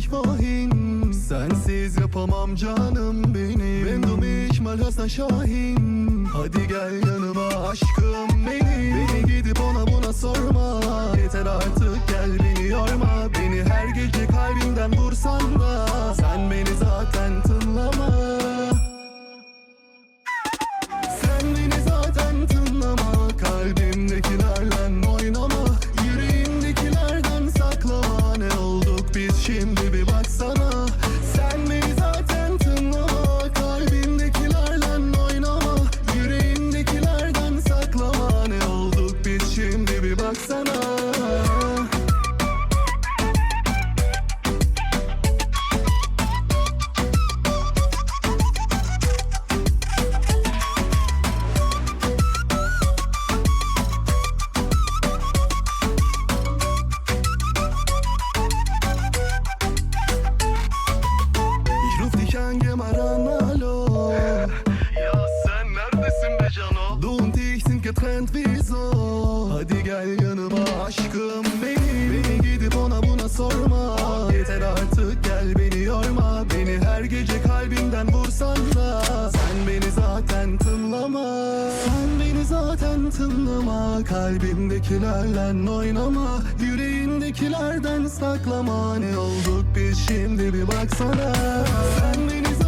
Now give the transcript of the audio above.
ich wohin Sensiz yapamam canım benim. Wenn du mich mal hörst dann Hadi gel yanıma aşkım benim neredesin be Cano? İch sind getrennt, wieso? Hadi gel yanıma aşkım benim. Beni gidip ona buna sorma. Yeter artık gel beni yorma. Beni her gece kalbimden vursan da Sen beni zaten tınlama. Sen beni zaten tınlama. Kalbimdekilerle oynama. Yüreğindekilerden saklama. Ne olduk biz şimdi bir baksana. Sen beni